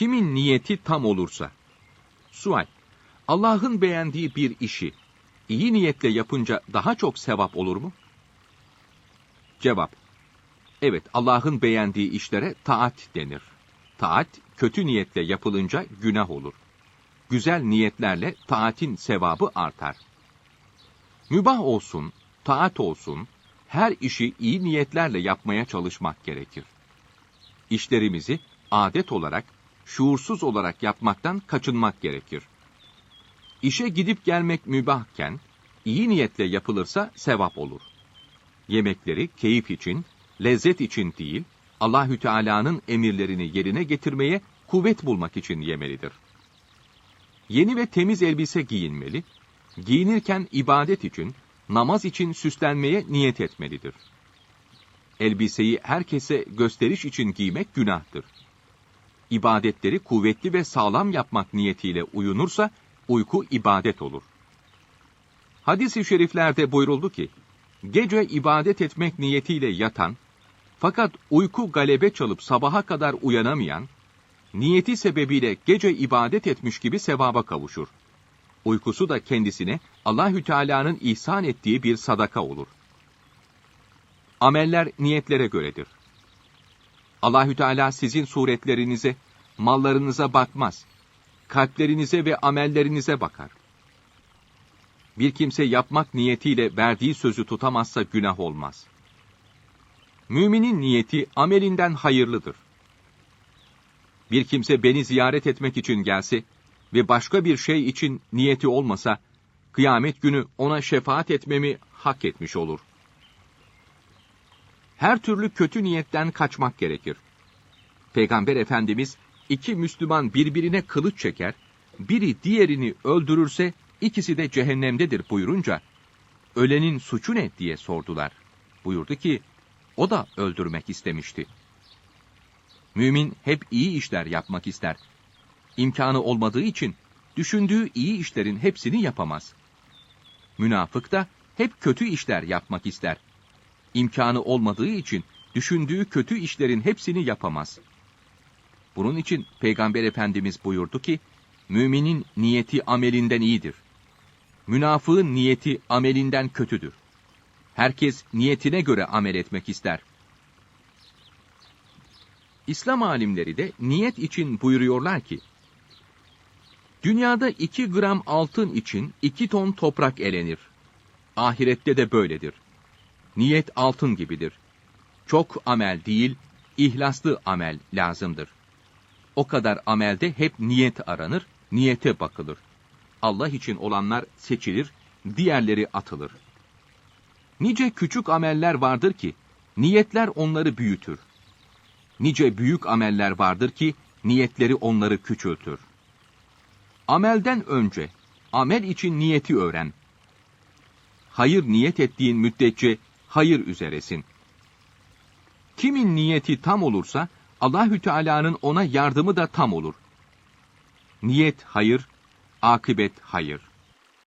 Kimin niyeti tam olursa. Sual. Allah'ın beğendiği bir işi iyi niyetle yapınca daha çok sevap olur mu? Cevap. Evet, Allah'ın beğendiği işlere taat denir. Taat, kötü niyetle yapılınca günah olur. Güzel niyetlerle taatin sevabı artar. Mübah olsun, taat olsun, her işi iyi niyetlerle yapmaya çalışmak gerekir. İşlerimizi adet olarak, şuursuz olarak yapmaktan kaçınmak gerekir. İşe gidip gelmek mübahken, iyi niyetle yapılırsa sevap olur. Yemekleri keyif için, lezzet için değil, Allahü Teala'nın emirlerini yerine getirmeye kuvvet bulmak için yemelidir. Yeni ve temiz elbise giyinmeli, giyinirken ibadet için, namaz için süslenmeye niyet etmelidir. Elbiseyi herkese gösteriş için giymek günahtır. İbadetleri kuvvetli ve sağlam yapmak niyetiyle uyunursa, uyku ibadet olur. Hadis-i şeriflerde buyuruldu ki, gece ibadet etmek niyetiyle yatan, fakat uyku galebe çalıp sabaha kadar uyanamayan, niyeti sebebiyle gece ibadet etmiş gibi sevaba kavuşur. Uykusu da kendisine Allahü Teala'nın ihsan ettiği bir sadaka olur. Ameller niyetlere göredir. Allahü Teala sizin suretlerinize, mallarınıza bakmaz. Kalplerinize ve amellerinize bakar. Bir kimse yapmak niyetiyle verdiği sözü tutamazsa günah olmaz. Müminin niyeti amelinden hayırlıdır. Bir kimse beni ziyaret etmek için gelse ve başka bir şey için niyeti olmasa, kıyamet günü ona şefaat etmemi hak etmiş olur. Her türlü kötü niyetten kaçmak gerekir. Peygamber Efendimiz, iki Müslüman birbirine kılıç çeker, biri diğerini öldürürse ikisi de cehennemdedir buyurunca, ölenin suçu ne diye sordular. Buyurdu ki, o da öldürmek istemişti. Mümin hep iyi işler yapmak ister. İmkanı olmadığı için düşündüğü iyi işlerin hepsini yapamaz. Münafık da hep kötü işler yapmak ister. İmkanı olmadığı için düşündüğü kötü işlerin hepsini yapamaz. Bunun için Peygamber Efendimiz buyurdu ki, müminin niyeti amelinden iyidir. Münafığın niyeti amelinden kötüdür. Herkes niyetine göre amel etmek ister. İslam alimleri de niyet için buyuruyorlar ki, Dünyada iki gram altın için iki ton toprak elenir. Ahirette de böyledir. Niyet altın gibidir. Çok amel değil, ihlaslı amel lazımdır. O kadar amelde hep niyet aranır, niyete bakılır. Allah için olanlar seçilir, diğerleri atılır. Nice küçük ameller vardır ki, niyetler onları büyütür. Nice büyük ameller vardır ki, niyetleri onları küçültür. Amelden önce, amel için niyeti öğren. Hayır niyet ettiğin müddetçe, hayır üzeresin. Kimin niyeti tam olursa, Allahü Teala'nın ona yardımı da tam olur. Niyet hayır, akıbet hayır.